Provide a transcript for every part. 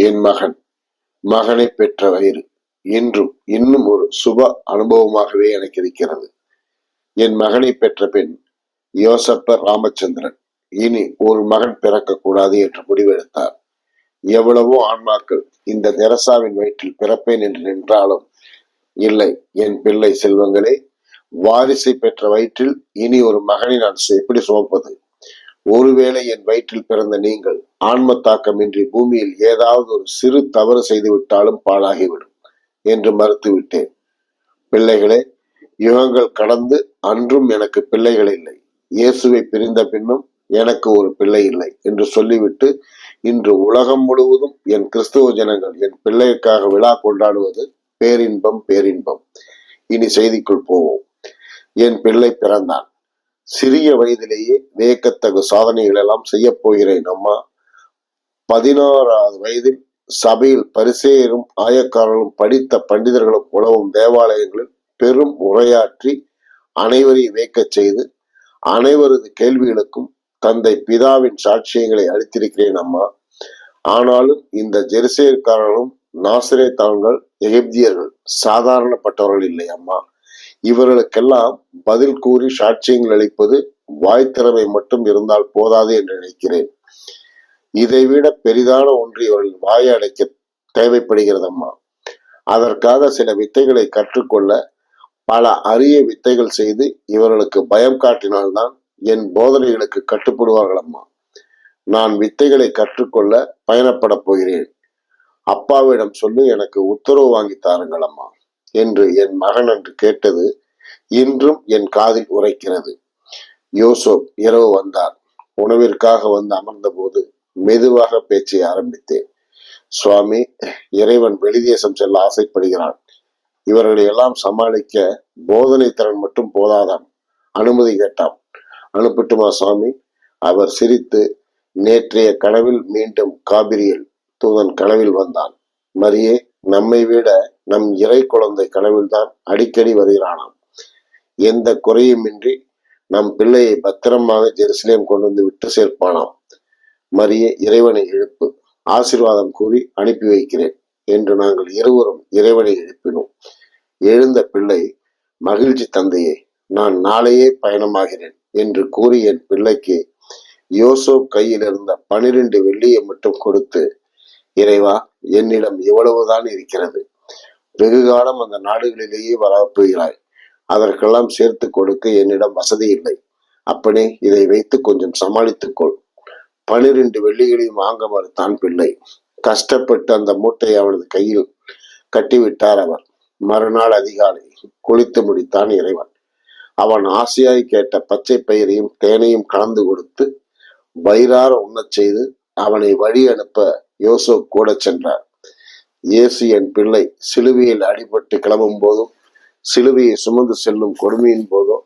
என் மகன். மகனை பெற்ற வயிறு இன்றும் இன்னும் ஒரு சுப அனுபவமாகவே எனக்கு இருக்கிறது. என் மகனை பெற்ற பெண் யோசப்ப ராமச்சந்திரன். இனி ஒரு மகன் பிறக்கக்கூடாது என்று முடிவெடுத்தார். எவ்வளவோ ஆன்மாக்கள் இந்த தெரசாவின் வயிற்றில் பிறப்பேன் என்று நின்றாலும் இல்லை என் பிள்ளை செல்வங்களே வாரிசை பெற்ற வயிற்றில் இனி ஒரு மகனை நான் எப்படி சுமப்பது? ஒருவேளை என் வயிற்றில் பிறந்த நீங்கள் ஆன்ம தாக்கமின்றி பூமியில் ஏதாவது ஒரு சிறு தவறு செய்துவிட்டாலும் பாழாகிவிடும் என்று மறுத்துவிட்டேன். பிள்ளைகளே யுகங்கள் கடந்து அன்றும் எனக்கு பிள்ளைகள் இல்லை. இயேசுவை பிரிந்த பின்னும் எனக்கு ஒரு பிள்ளை இல்லை என்று சொல்லிவிட்டு இன்று உலகம் முழுவதும் என் கிறிஸ்துவ ஜனங்கள் என் பிள்ளைக்காக விழா கொண்டாடுவது பேரின்பம் பேரின்பம். இனி செய்திக்குள் போவோம். என் பிள்ளை பிறந்தான். சிறிய வயதிலேயே வியக்கத்தகு சாதனைகள் எல்லாம் செய்ய போகிறேன் அம்மா. பதினாறாவது வயதில் சபையில் பரிசேயரும் ஆயக்காரர்களும் படித்த பண்டிதர்களும் உழவும் தேவாலயங்களில் பெரும் உரையாற்றி அனைவரையும் வியக்கச் செய்து அனைவரது கேள்விகளுக்கும் தந்தை பிதாவின் சாட்சியங்களை அளித்திருக்கிறேன் அம்மா. ஆனாலும் இந்த ஜெருசேர்காரர்களும் தாங்கள் எகிப்தியர்கள் சாதாரணப்பட்டவர்கள் இல்லை அம்மா. இவர்களுக்கெல்லாம் பதில் கூறி சாட்சியங்கள் அளிப்பது வாய்த்திறமை மட்டும் இருந்தால் போதாது என்று நினைக்கிறேன். இதைவிட பெரிதான ஒன்று இவர்கள் வாயை அடைக்க தேவைப்படுகிறது அம்மா அதற்காக சில வித்தைகளை கற்றுக்கொள்ள பல அரிய வித்தைகள் செய்து இவர்களுக்கு பயம் காட்டினால்தான் என் போதனைகளுக்கு கட்டுப்படுவார்கள் அம்மா நான் வித்தைகளை கற்றுக்கொள்ள பயணப்பட போகிறேன். அப்பாவிடம் சொல்லி எனக்கு உத்தரவு வாங்கி தாருங்கள் அம்மா என்று என் மகன் என்று கேட்டது இன்றும் என் காதில் உரைக்கிறது. யோசோப் இரவு வந்தார். உணவிற்காக வந்து அமர்ந்த போது மெதுவாக பேச்சை ஆரம்பித்தேன். சுவாமி இறைவன் வெளிதேசம் செல்ல ஆசைப்படுகிறான். இவர்களை எல்லாம் சமாளிக்க போதனை திறன் மட்டும் போதாதான் அனுமதி கேட்டான். அனுப்பட்டுமா சுவாமி? அவர் சிரித்து நேற்றைய கனவில் மீண்டும் காபிரியல் தூதன் கனவில் வந்தான். மரியே நம்மை விட நம் இறை குழந்தை கனவில்தான் அடிக்கடி வருகிறானாம். எந்த குறையுமின்றி நம் பிள்ளையை பத்திரமாக ஜெருசலேம் கொண்டு வந்து விட்டு சேர்ப்பானாம். மரிய இறைவனை எழுப்பு ஆசிர்வாதம் கூறி அனுப்பி வைக்கிறேன் என்று நாங்கள் இருவரும் இறைவனை எழுப்பினோம். எழுந்த பிள்ளை மகிழ்ச்சி தந்தையே நான் நாளையே பயணமாகிறேன் என்று கூறி என் பிள்ளைக்கு யோசோப் கையில் இருந்த பனிரெண்டு வெள்ளியை மட்டும் கொடுத்து இறைவா என்னிடம் இவ்வளவுதான் இருக்கிறது. வெகு காலம் அந்த நாடுகளிலேயே வரப்போகிறாய் அதற்கெல்லாம் சேர்த்து கொடுக்க என்னிடம் வசதி இல்லை. அப்பனே இதை வைத்து கொஞ்சம் சமாளித்துக்கொள் பனிரெண்டு வெள்ளிகளையும் வாங்க மறுத்தான் பிள்ளை. கஷ்டப்பட்டு அந்த மூட்டை அவனது கையில் கட்டிவிட்டார் அவர். மறுநாள் அதிகாலை குளித்து முடித்தான் இறைவன். அவன் ஆசையாய் கேட்ட பச்சை பயிரையும் தேனையும் கலந்து கொடுத்து வயிறார உண்ணச் செய்து அவனை வழி அனுப்ப யோசோ கூட சென்றார். இயேசு என் பிள்ளை. சிலுவையில் அடிபட்டு கிளம்பும் போதும் சிலுவையை சுமந்து செல்லும் கொடுமையின் போதோ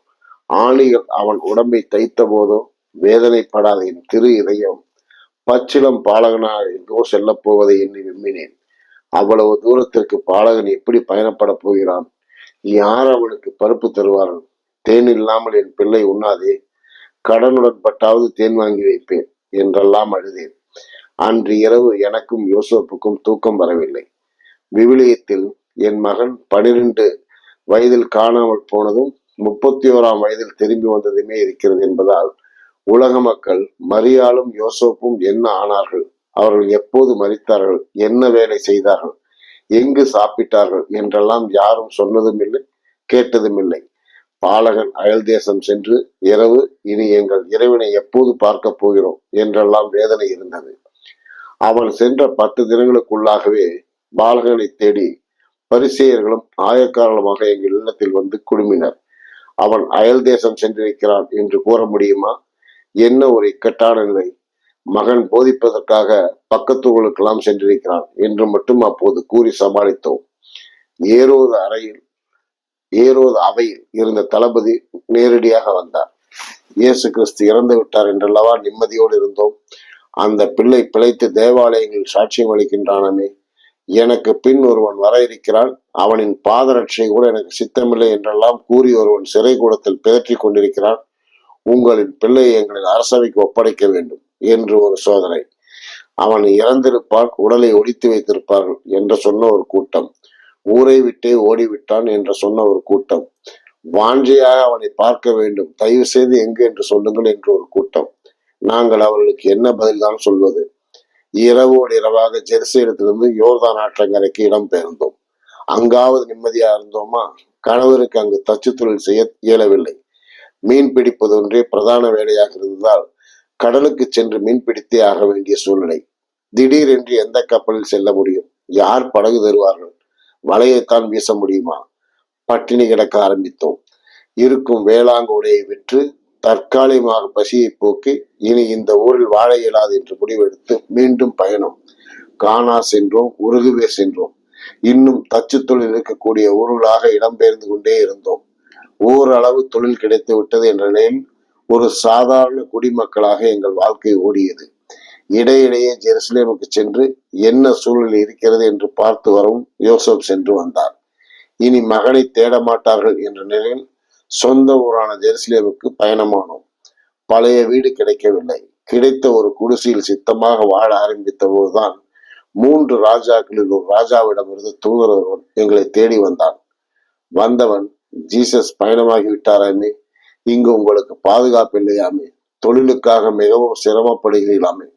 ஆணிகள் அவன் உடம்பை தைத்த போதோ வேதனைப்படாத என் திரு இதயம். பச்சிலம் பாலகனாக எங்கோ செல்லப் போவதை எண்ணி விம்மினேன். அவ்வளவு தூரத்திற்கு பாலகன் எப்படி பயணப்பட போகிறான்? யார் அவனுக்கு பருப்பு தருவார்கள்? தேன் இல்லாமல் என் பிள்ளை உண்ணாதே. கடனுடன் பட்டாவது தேன் வாங்கி வைப்பேன் என்றெல்லாம் அழுதேன். அன்று இரவு எனக்கும் யோசோப்புக்கும் தூக்கம் வரவில்லை. விவிலியத்தில் என் மகன் பனிரெண்டு வயதில் காணாமல் போனதும் முப்பத்தி ஓராம் வயதில் திரும்பி வந்ததுமே இருக்கிறது என்பதால் உலக மக்கள் மரியாளும் யோசோப்பும் என்ன ஆனார்கள்? அவர்கள் எப்போது மறித்தார்கள் என்ன வேலை செய்தார்கள்? எங்கு சாப்பிட்டார்கள்? என்றெல்லாம் யாரும் சொன்னதும் இல்லை கேட்டதும் இல்லை பாலகன் அயல் தேசம் சென்று இரவு இனி எங்கள் இறைவனை எப்போது பார்க்க போகிறோம்? என்றெல்லாம் வேதனை இருந்தது. அவன் சென்ற பத்து தினங்களுக்குள்ளாகவே பாலகனை தேடி பரிசேயர்களும் ஆயக்காரர்களுமாக எங்கள் இல்லத்தில் வந்து குழுமினர். அவன் அயல் தேசம் சென்றிருக்கிறான் என்று கூற முடியுமா? என்ன ஒரு இக்கட்டான நிலை. மகன் போதிப்பதற்காக பக்கத்தூர்களுக்கெல்லாம் சென்றிருக்கிறான் என்று மட்டும் அப்போது கூறி சமாளித்தோம். ஏரோது அறையில் ஏரோது அவையில் இருந்த தளபதி நேரடியாக வந்தார். இயேசு கிறிஸ்து இறந்து விட்டார் என்றல்லவா நிம்மதியோடு இருந்தோம்? அந்த பிள்ளை பிழைத்து தேவாலயங்களில் சாட்சியம் அளிக்கின்றானமே. எனக்கு பின் ஒருவன் வர இருக்கிறான். அவனின் பாதரட்சை கூட எனக்கு சித்தமில்லை என்றெல்லாம் கூறி ஒருவன் சிறை கூடத்தில் பிதற்றி கொண்டிருக்கிறான். உங்களின் பிள்ளை எங்களின் அரசவைக்கு ஒப்படைக்க வேண்டும் என்று ஒரு சோதனை. அவன் இறந்திருப்பான் உடலை ஒழித்து வைத்திருப்பார்கள் என்று சொன்ன ஒரு கூட்டம். ஊரை விட்டே ஓடிவிட்டான் என்று சொன்ன ஒரு கூட்டம். வாஞ்சையாக அவனை பார்க்க வேண்டும். தயவு செய்து எங்கு என்று சொல்லுங்கள் என்று ஒரு கூட்டம். நாங்கள் அவர்களுக்கு என்ன பதில்தான் சொல்வது? இரவோடு இரவாக ஜெருசலேத்திலிருந்து யோர்தான் ஆற்றங்கரைக்கு இடம் பெயர்ந்தோம். அங்காவது நிம்மதியா இருந்தோமா? கணவருக்கு அங்கு தச்சு தொழில் செய்ய இயலவில்லை. மீன் பிடிப்பது ஒன்றே பிரதான வேலையாக இருந்ததால் கடலுக்கு சென்று மீன் பிடித்தே ஆக வேண்டிய சூழ்நிலை. திடீரென்று எந்த கப்பலில் செல்ல முடியும்? யார் படகு தருவார்கள்? வலையைத்தான் வீச முடியுமா? பட்டினி கிடக்க ஆரம்பித்தோம். இருக்கும் வேளாங்குடையை விற்று தற்காலிகமாக பசியை போக்கி இனி இந்த ஊரில் வாழ இயலாது என்று முடிவெடுத்து மீண்டும் பயணம். கானா சென்றோம் உருகுவே சென்றோம். இன்னும் தச்சு தொழில் இருக்கக்கூடிய ஊர்களாக இடம்பெயர்ந்து கொண்டே இருந்தோம். ஓரளவு தொழில் கிடைத்து விட்டது என்ற நிலையில் ஒரு சாதாரண குடிமக்களாக எங்கள் வாழ்க்கை ஓடியது. இடையிடையே ஜெருசலேமுக்கு சென்று என்ன சூழல் இருக்கிறது என்று பார்த்து வரவும் யோசப் சென்று வந்தார். இனி மகனை தேட மாட்டார்கள் என்ற நிலையில் சொந்த ஊரான ஜெருசலேமுக்கு பயணமானோம். பழைய வீடு கிடைக்கவில்லை. கிடைத்த ஒரு குடிசையில் சித்தமாக வாழ ஆரம்பித்த போதுதான் மூன்று ராஜாக்களில் ஒரு ராஜாவிடமிருந்து தூதர் ஒருவன் எங்களை தேடி வந்தான். வந்தவன் ஜீசஸ் பயணமாகி விட்டாராமே இங்கு உங்களுக்கு பாதுகாப்பு இல்லையாமே தொழிலுக்காக மிகவும் சிரமப்படுகிறீர்களாமே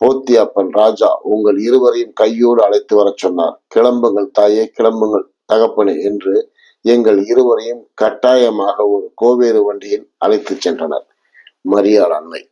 போத்தியப்பன் ராஜா உங்கள் இருவரையும் கையோடு அழைத்து வரச் சொன்னார். கிளம்புங்கள் தாயே கிளம்புங்கள். தகப்பனே என்று எங்கள் இருவரையும் கட்டாயமாக ஒரு கோவேறு வண்டியில் அழைத்துச் சென்றனர். மரியாள் அன்னை.